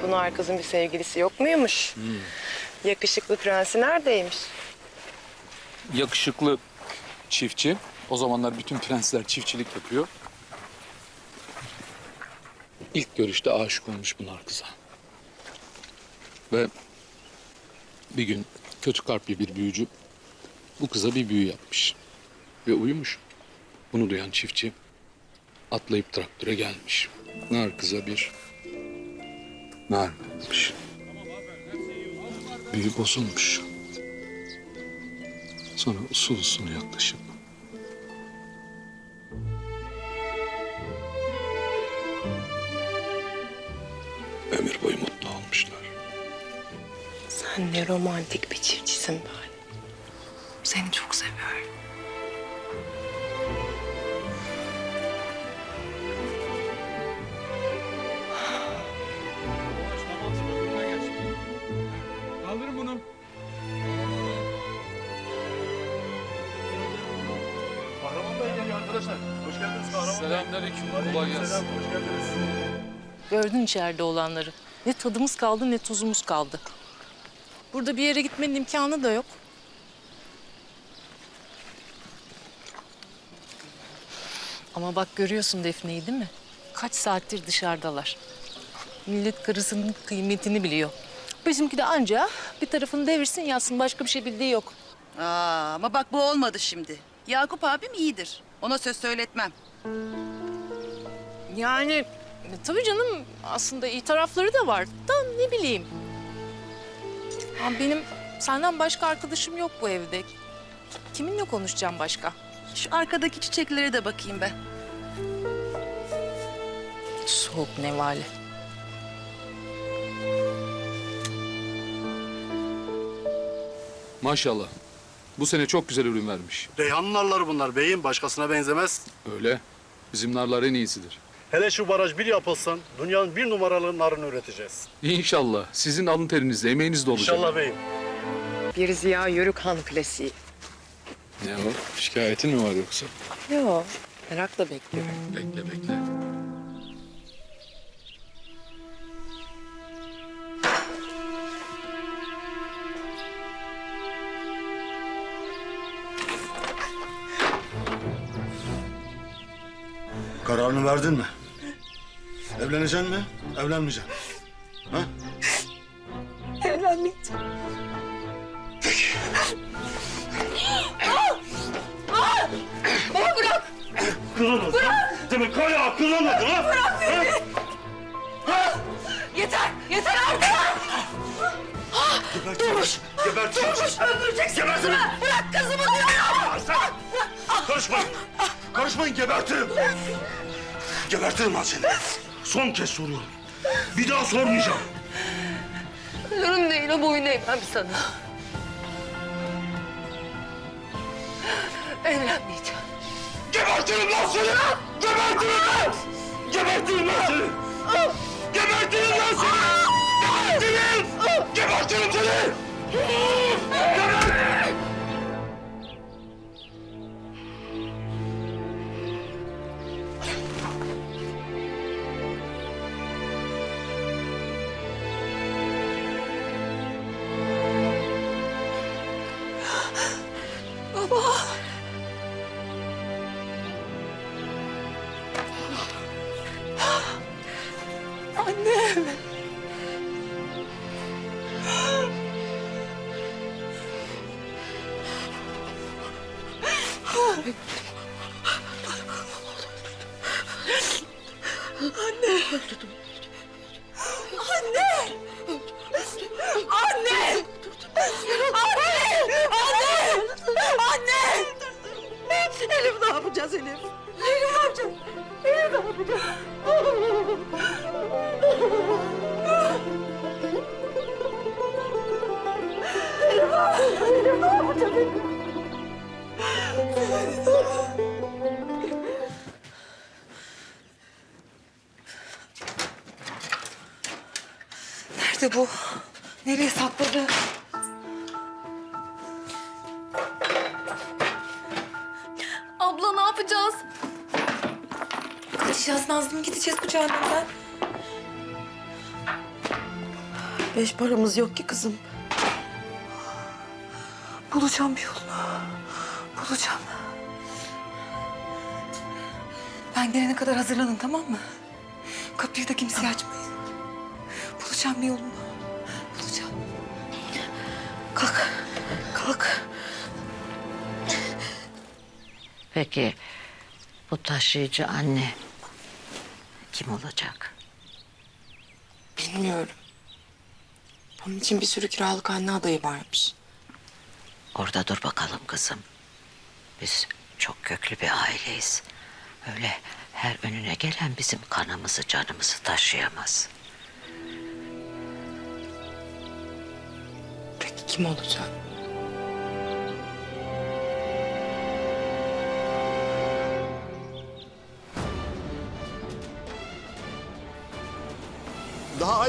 Pınar kızın bir sevgilisi yok muymuş? Yakışıklı prensi neredeymiş? Yakışıklı çiftçi. O zamanlar bütün prensler çiftçilik yapıyor. İlk görüşte aşık olmuş Pınar kıza. Ve bir gün kötü kalpli bir büyücü bu kıza bir büyü yapmış. Ve uyumuş. Bunu duyan çiftçi atlayıp traktöre gelmiş. Nar kıza bir nar vermiş. Büyü bozulmuş. Sonra usul usul yaklaşıp ömür boyu mutlu olmuşlar. Sen ne romantik bir çiftçisin böyle. Seni çok seviyorum. Selamünaleyküm. Kolay gelsin. Selam, hoş geldiniz. Gördün içeride olanları. Ne tadımız kaldı ne tuzumuz kaldı. Burada bir yere gitmenin imkanı da yok. Ama bak görüyorsun Defne'yi değil mi? Kaç saattir dışarıdalar. Millet karısının kıymetini biliyor. Bizimki de anca bir tarafını devirsin yatsın başka bir şey bildiği yok. Aa, ama bak bu olmadı şimdi. Yakup abim iyidir. Ona söz söyletmem. Yani tabii canım aslında iyi tarafları da var. Da ne bileyim. Ama benim senden başka arkadaşım yok bu evde. Kiminle konuşacağım başka? Şu arkadaki çiçeklere de bakayım ben. Soğuk nevale. Maşallah. Bu sene çok güzel ürün vermiş. Reyhan narları bunlar beyim. Başkasına benzemez. Öyle. Bizim narlar en iyisidir. Hele şu baraj bir yapılsın, dünyanın bir numaralı narını üreteceğiz. İnşallah. Sizin alın terinizle, emeğiniz de olacak. İnşallah beyim. Bir Ziya Yörükhan klasiği. Ne o? Şikayetin mi var yoksa? Yok. Merakla bekliyorum. Bekle bekle. Kararını verdin mi? Evleneceksin mi? Evlenmeyeceksin. Ha? Evlenmeyeceğim. Kılınız ha? Demek hala akıllanmadın ha? Bırak Yeter! Yeter artık! Durmuş! Gebertin! Durmuş! Öldüreceksin Gebertin! Bırak kızımı diyorum! Sen! Karışmayın! Karışmayın gebertirim! Gebertirim lan seni! Son kez soruyorum. Bir daha sormayacağım. Ölürüm değil boyun eğmem sana. Evlenmeyeceğim. Gebertirim lan seni! Gebertirim lan! Gebertirim lan seni! Gebertirim lan seni! Gebertirim! Gebertirim seni! Gebertirim! Elif ne yapacağız Elif? Elif ne yapacağız? Elif ne yapacağız? Nerede bu? Nereye sakladı? Nazlı'nın gideceğiz bu cehennemden. Beş paramız yok ki kızım. Bulacağım bir yolunu. Bulacağım. Ben gelene kadar hazırlanın tamam mı? Kapıyı da kimseye açmayın. Bulacağım bir yolunu. Bulacağım. Kalk. Kalk. Peki bu taşıyıcı anne kim olacak? Bilmiyorum. Onun için bir sürü kiralık anne adayı varmış. Orada dur bakalım kızım. Biz çok köklü bir aileyiz. Öyle her önüne gelen bizim kanımızı canımızı taşıyamaz. Peki kim olacak?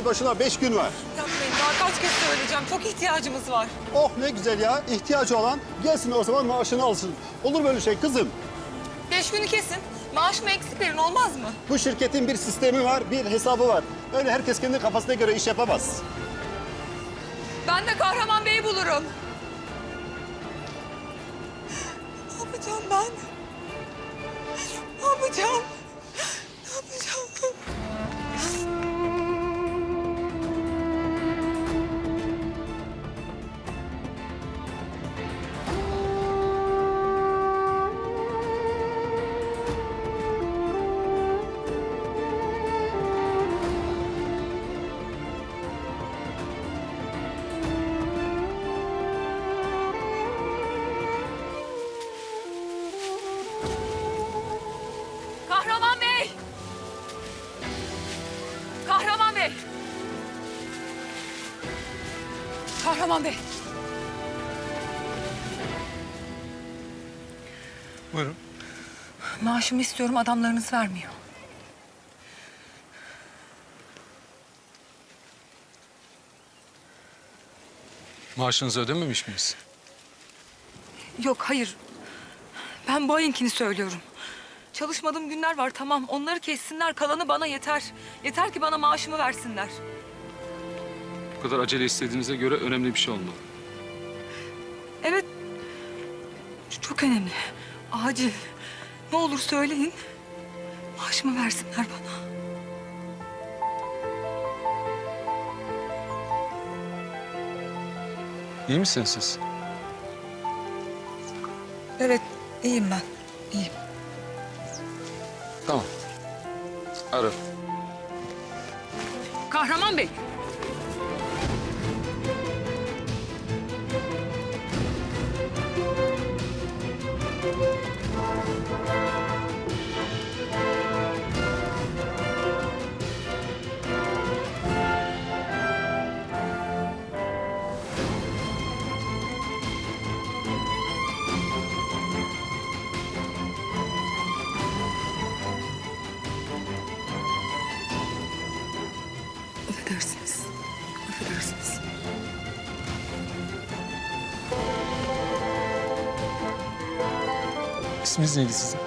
Ay başına beş gün var. Yapmayın daha kaç kez söyleyeceğim. Çok ihtiyacımız var. Oh ne güzel ya. İhtiyacı olan gelsin o zaman maaşını alsın. Olur böyle şey kızım. Beş günü kesin. Maaşımı eksik verin olmaz mı? Bu şirketin bir sistemi var, bir hesabı var. Öyle herkes kendi kafasına göre iş yapamaz. Ben de Kahraman Bey'i bulurum. Kahraman Bey! Buyurun. Maaşımı istiyorum adamlarınız vermiyor. Maaşınızı ödememiş miyiz? Yok hayır. Ben bu ayınkini söylüyorum. Çalışmadığım günler var tamam. Onları kessinler. Kalanı bana yeter. Yeter ki bana maaşımı versinler. Bu kadar acele istediğinize göre önemli bir şey olmalı. Evet. Çok önemli. Acil. Ne olur söyleyin. Maaşımı versinler bana. İyi misiniz siz? Evet, iyiyim ben. İyiyim. Tamam. Ara. Kahraman Bey! İsminiz neydi sizin?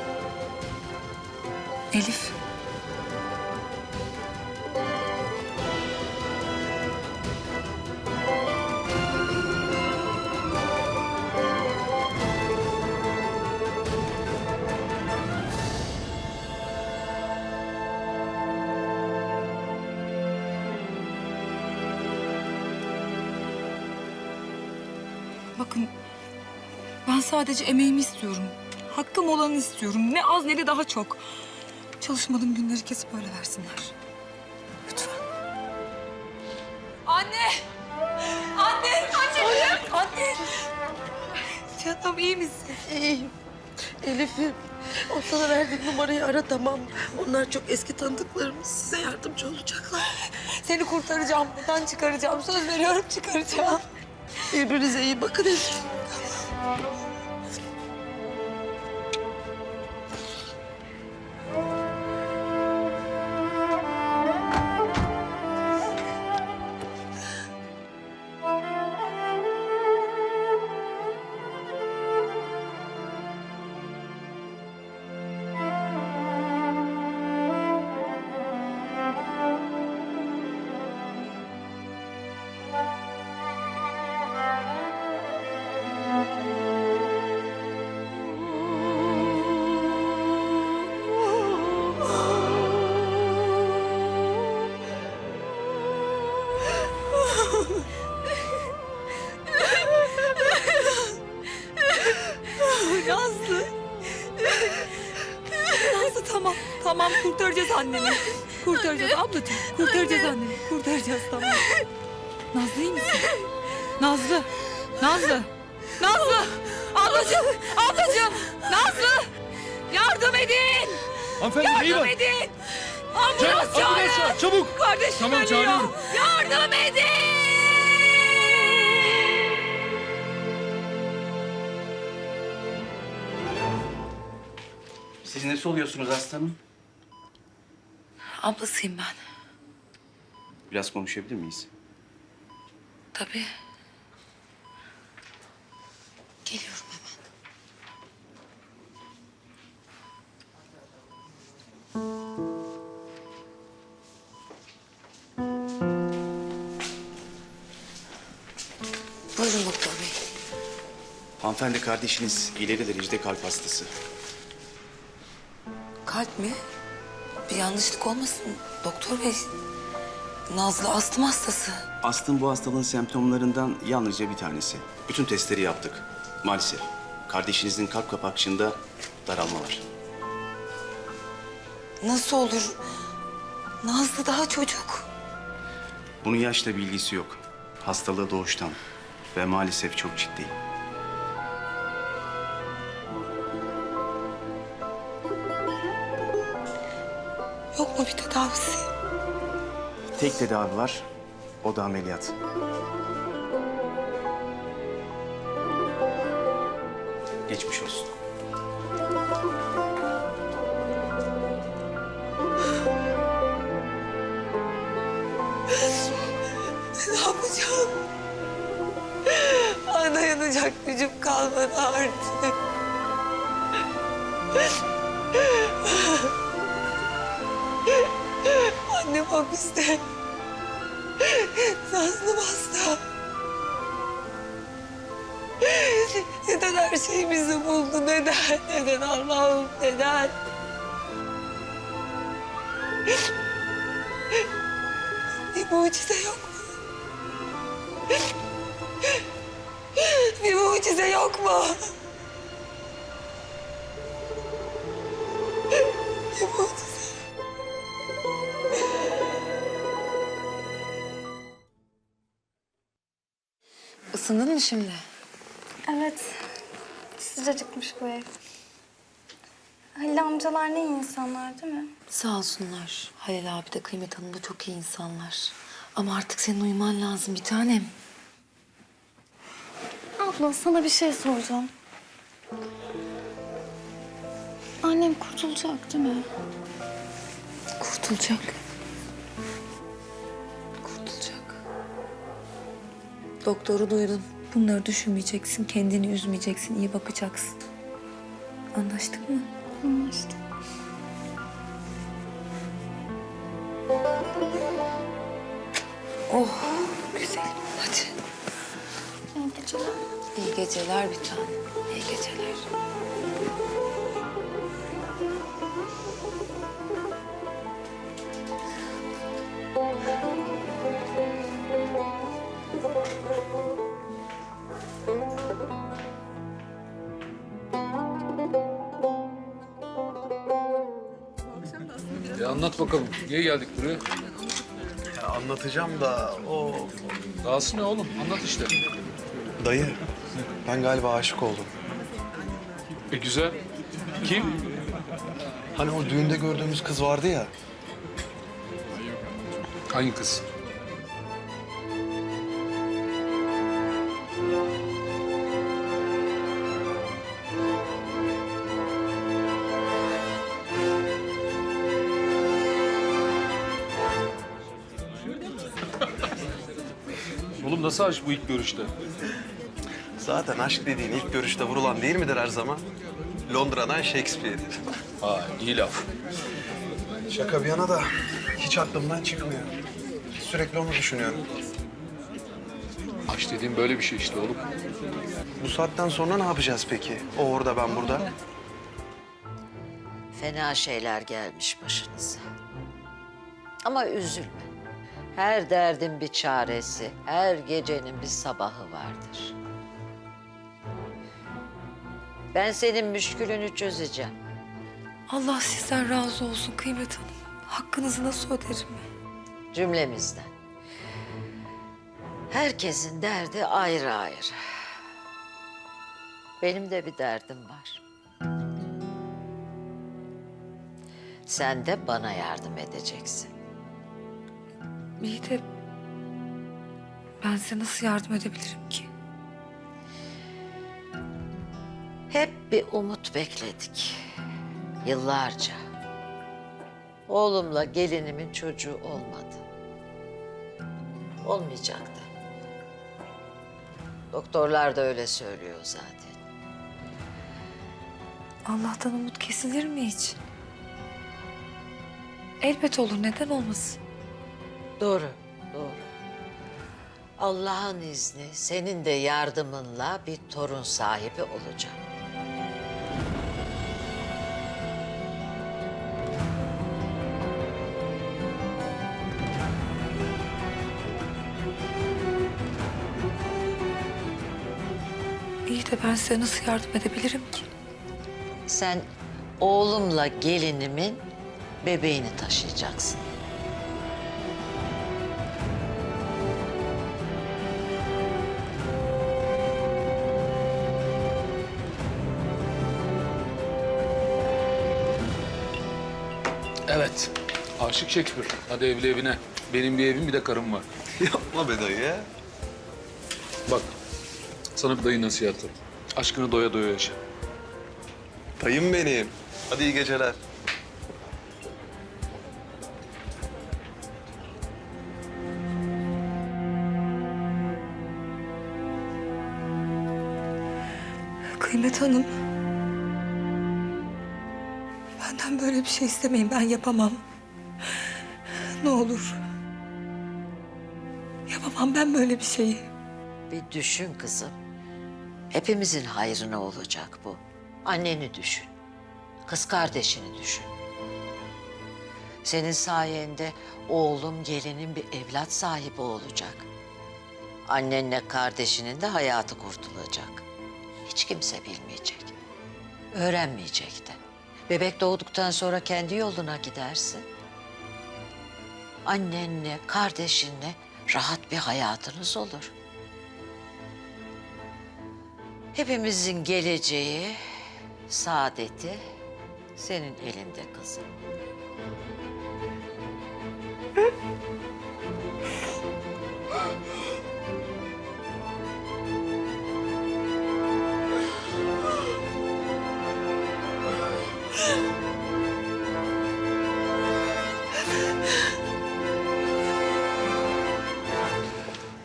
Elif. Bakın ben sadece emeğimi istiyorum. Hakkım olanı istiyorum. Ne az ne de daha çok. Çalışmadığım günleri kesip öyle versinler. Lütfen. Anne! Anne! Anne! Anne! Canım iyi misin? İyiyim. Elif'im, o sana verdiğim numarayı ara tamam mı? Onlar çok eski tanıdıklarımız. Size yardımcı olacaklar. Seni kurtaracağım. Buradan çıkaracağım. Söz veriyorum çıkaracağım. Birbirinize iyi bakın Elif. Yardım edin. Ambulans çağırın. çabuk. Kardeşim Tamam, ölüyor. çağırıyorum. Yardım edin. Siz nesi oluyorsunuz hastanın? Ablasıyım ben. Biraz konuşabilir miyiz? Tabii. Geliyorum Buyurun doktor bey. Hanımefendi kardeşiniz ileri derecede kalp hastası. Kalp mi? Bir yanlışlık olmasın doktor bey. Nazlı astım hastası. Astım bu hastalığın semptomlarından yalnızca bir tanesi. Bütün testleri yaptık. Maalesef kardeşinizin kalp kapakçığında daralma var. Nasıl olur? Nazlı daha çocuk. Bunun yaşla bir ilgisi yok. Hastalığı doğuştan ve maalesef çok ciddi. Yok mu bir tedavisi? Tek tedavi var, o da ameliyat. Geçmiş olsun. Ne yapacağım? Ay dayanacak gücüm kalmadı artık. Annem hapiste. Nazlı hasta. Neden her şey bizi buldu? Neden? Neden Allah'ım? Neden? Mucize yok mu? Bir mucize yok mu? Bir mucize. Isındın mı şimdi? Evet. Sıcacıkmış bu ev. Halil amcalar ne iyi insanlar değil mi? Sağ olsunlar. Halil abi de Kıymet Hanım da çok iyi insanlar. Ama artık senin uyuman lazım bir tanem. Abla sana bir şey soracağım. Annem kurtulacak değil mi? Kurtulacak. Kurtulacak. Doktoru duydun. Bunları düşünmeyeceksin, kendini üzmeyeceksin, iyi bakacaksın. Anlaştık mı? Anlaştık. Oh, güzelim. Hadi. İyi geceler. İyi geceler bir tane. İyi geceler. E anlat bakalım. Niye geldik buraya? Anlatacağım da o... Dahası ne oğlum? Anlat işte. Dayı, ben galiba aşık oldum. E güzel. Kim? Hani o düğünde gördüğümüz kız vardı ya. Hangi kız? Nasıl aşk bu ilk görüşte? Zaten aşk dediğin ilk görüşte vurulan değil midir her zaman? Londra'dan Shakespeare. Ha iyi laf. Şaka bir yana da hiç aklımdan çıkmıyor. Sürekli onu düşünüyorum. Aşk dediğim böyle bir şey işte oğlum. Bu saatten sonra ne yapacağız peki? O orada, ben burada. Fena şeyler gelmiş başınıza. Ama üzülme. Her derdin bir çaresi, her gecenin bir sabahı vardır. Ben senin müşkülünü çözeceğim. Allah sizden razı olsun Kıymet Hanım. Hakkınızı nasıl öderim? Cümlemizden. Herkesin derdi ayrı ayrı. Benim de bir derdim var. Sen de bana yardım edeceksin. İyi de ben size nasıl yardım edebilirim ki? Hep bir umut bekledik. Yıllarca. Oğlumla gelinimin çocuğu olmadı. Olmayacaktı. Doktorlar da öyle söylüyor zaten. Allah'tan umut kesilir mi hiç? Elbet olur, neden olmasın? Doğru, doğru. Allah'ın izni senin de yardımınla bir torun sahibi olacağım. İyi de ben size nasıl yardım edebilirim ki? Sen oğlumla gelinimin bebeğini taşıyacaksın. Aşık Shakespeare. Hadi evli evine. Benim bir evim bir de karım var. Yapma be dayı ya. Bak sana bir dayı nasihatı. Aşkını doya doya yaşa. Dayım benim. Hadi iyi geceler. Kıymet Hanım. Benden böyle bir şey istemeyin, ben yapamam. Olur. Yapamam ben böyle bir şeyi. Bir düşün kızım. Hepimizin hayrına olacak bu. Anneni düşün. Kız kardeşini düşün. Senin sayende oğlum gelinin bir evlat sahibi olacak. Annenle kardeşinin de hayatı kurtulacak. Hiç kimse bilmeyecek. Öğrenmeyecek de. Bebek doğduktan sonra kendi yoluna gidersin. Annenle, kardeşinle rahat bir hayatınız olur. Hepimizin geleceği, saadeti senin elinde kızım.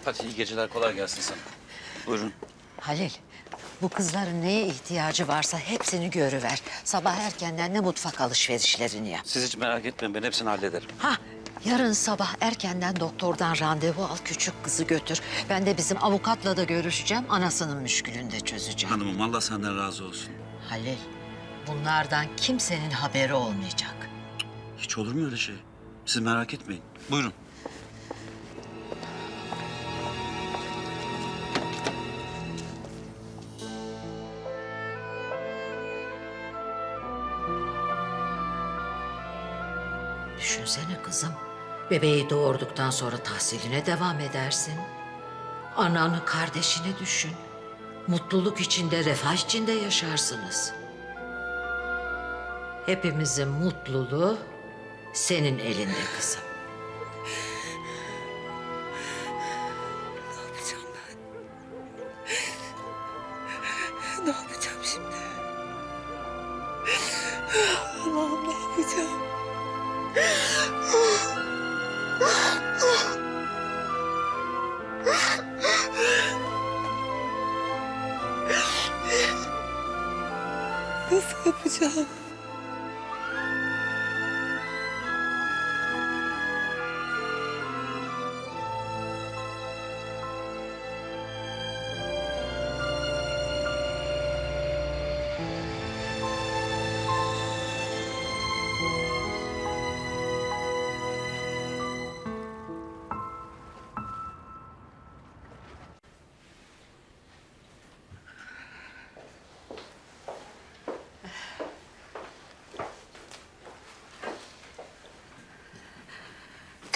Hadi iyi geceler kolay gelsin sana. Buyurun. Halil, bu kızların neye ihtiyacı varsa hepsini görüver. Sabah erkenden de mutfak alışverişlerini yap. Siz hiç merak etmeyin ben hepsini hallederim. Ha, yarın sabah erkenden doktordan randevu al, küçük kızı götür. Ben de bizim avukatla da görüşeceğim, anasının müşkülünü de çözeceğim. Hanımım Allah senden razı olsun. Halil, bunlardan kimsenin haberi olmayacak. Hiç olur mu öyle şey? Siz merak etmeyin. Buyurun. Kızım. Bebeği doğurduktan sonra tahsiline devam edersin. Ananı, kardeşini düşün. Mutluluk içinde, refah içinde yaşarsınız. Hepimizin mutluluğu senin elinde kızım.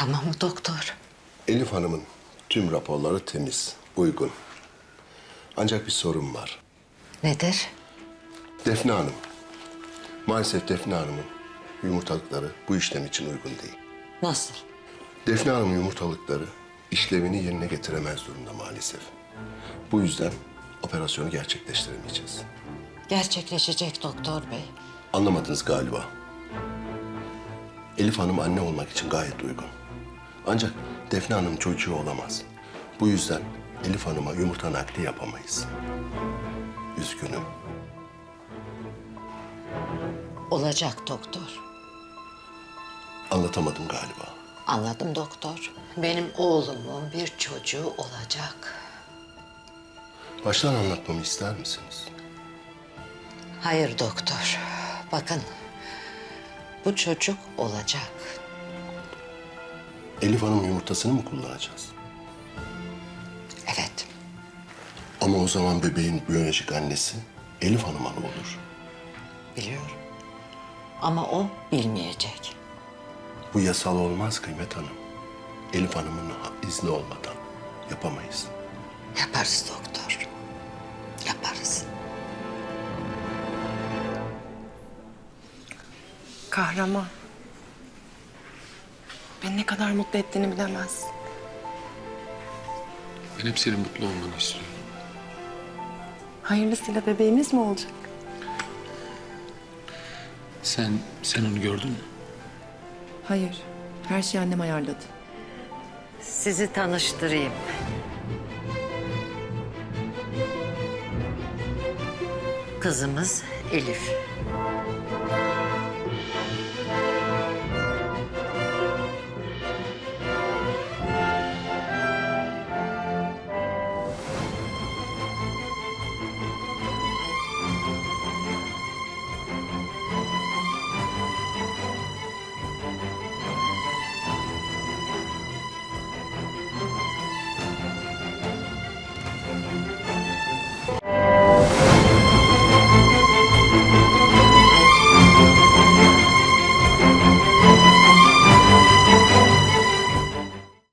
Tamam mı doktor? Elif Hanım'ın tüm raporları temiz, uygun. Ancak bir sorun var. Nedir? Defne Hanım. Maalesef Defne Hanım'ın yumurtalıkları bu işlem için uygun değil. Nasıl? Defne Hanım yumurtalıkları işlevini yerine getiremez durumda maalesef. Bu yüzden operasyonu gerçekleştiremeyeceğiz. Gerçekleşecek doktor bey. Anlamadınız galiba. Elif Hanım anne olmak için gayet uygun. Ancak Defne Hanım çocuğu olamaz. Bu yüzden Elif Hanım'a yumurta nakli yapamayız. Üzgünüm. Olacak doktor. Anlatamadım galiba. Anladım doktor. Benim oğlumun bir çocuğu olacak. Baştan anlatmamı ister misiniz? Hayır doktor. Bakın. Bu çocuk olacak. Elif Hanım yumurtasını mı kullanacağız? Evet. Ama o zaman bebeğin biyolojik annesi Elif Hanım'a ne olur? Biliyorum. Ama o bilmeyecek. Bu yasal olmaz Kıymet Hanım. Elif Hanım'ın izni olmadan yapamayız. Yaparız doktor. Yaparız. Kahraman. Beni ne kadar mutlu ettiğini bilemez. Ben hep senin mutlu olmanı istiyorum. Hayırlısıyla bebeğimiz mi olacak? Sen, sen onu gördün mü? Hayır. Her şeyi annem ayarladı. Sizi tanıştırayım. Kızımız Elif.